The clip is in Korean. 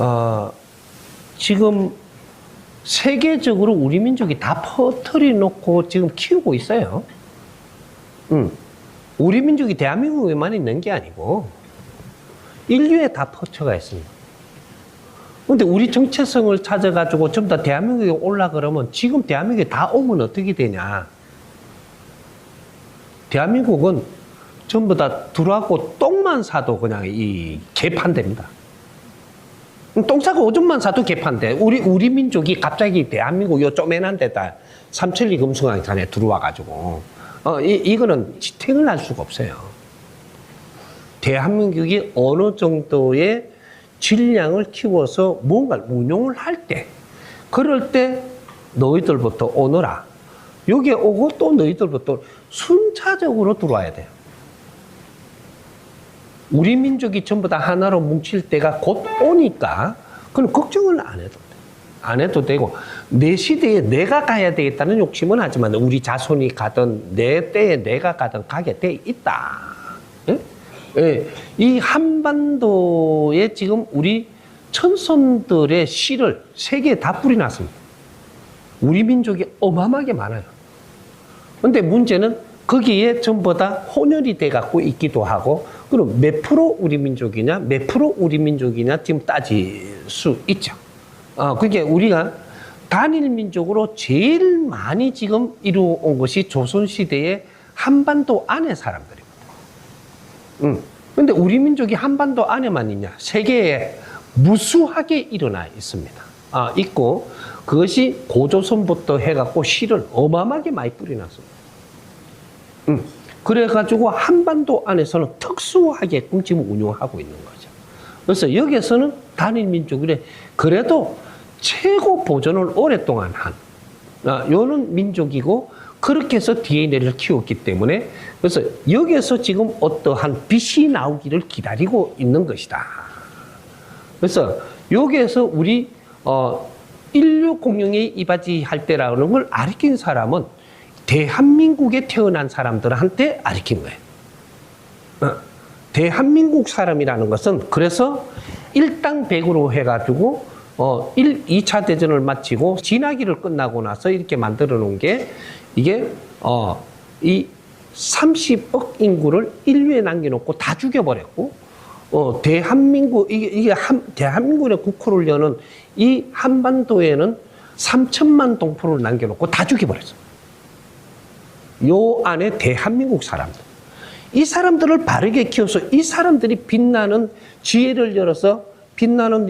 어, 지금 세계적으로 우리 민족이 다 퍼뜨려 놓고 지금 키우고 있어요. 음. 우리 민족이 대한민국에만 있는 게 아니고 인류에 다 퍼쳐가 있습니다. 근데 우리 정체성을 찾아가지고 전부 다 대한민국에 올라 그러면 지금 대한민국에 다 오면 어떻게 되냐. 대한민국은 전부 다 들어와고 똥만 사도 그냥 이 개판됩니다. 똥 싸고 오줌만 사도 개판돼. 우리, 우리 민족이 갑자기 대한민국 요 쪼매난 데다 삼천리 금수강산에 들어와가지고, 어, 이, 이거는 지탱을 할 수가 없어요. 대한민국이 어느 정도의 질량을 키워서 뭔가를 운용을 할 때, 그럴 때 너희들부터 오너라. 여기에 오고 또 너희들부터 순차적으로 들어와야 돼요. 우리 민족이 전부 다 하나로 뭉칠 때가 곧 오니까 그건 걱정을 안 해도 돼. 안 해도 되고 내 시대에 내가 가야 되겠다는 욕심은 하지만 우리 자손이 가든 내 때에 내가 가든 가게 돼 있다. 예? 예. 이 한반도에 지금 우리 천손들의 씨를 세계에 다 뿌리놨습니다. 우리 민족이 어마어마하게 많아요. 근데 문제는 거기에 전부 다 혼혈이 돼 갖고 있기도 하고 그럼 몇 프로 우리 민족이냐 몇 프로 우리 민족이냐 지금 따질 수 있죠. 어, 그게 우리가 단일 민족으로 제일 많이 지금 이루어온 것이 조선 시대의 한반도 안의 사람들입니다. 음. 근데 우리 민족이 한반도 안에만 있냐? 세계에 무수하게 일어나 있습니다. 아, 있고 그것이 고조선부터 해갖고 실을 어마어마하게 많이 뿌려놨습니다. 음. 그래가지고 한반도 안에서는 특수하게끔 지금 운영하고 있는 거죠. 그래서 여기에서는 단일 민족이래. 그래도 최고 보존을 오랫동안 한, 아, 요는 민족이고, 그렇게 해서 DNA를 키웠기 때문에, 그래서 여기에서 지금 어떠한 빛이 나오기를 기다리고 있는 것이다. 그래서 여기에서 우리, 어, 인류 공룡에 이바지 할 때라는 걸 알린 사람은 대한민국에 태어난 사람들한테 알린 거예요. 어, 대한민국 사람이라는 것은 그래서 일당백으로 해가지고 어, 1, 2차 대전을 마치고 진화기를 끝나고 나서 이렇게 만들어 놓은 게 이게 어, 이 30억 인구를 인류에 남겨놓고 다 죽여버렸고 어, 대한민국 이게, 이게 한, 대한민국의 국호를 여는 이 한반도에는 3천만 동포를 남겨놓고 다 죽여버렸어. 요 안에 대한민국 사람들. 이 사람들을 바르게 키워서 이 사람들이 빛나는 지혜를 열어서 빛나는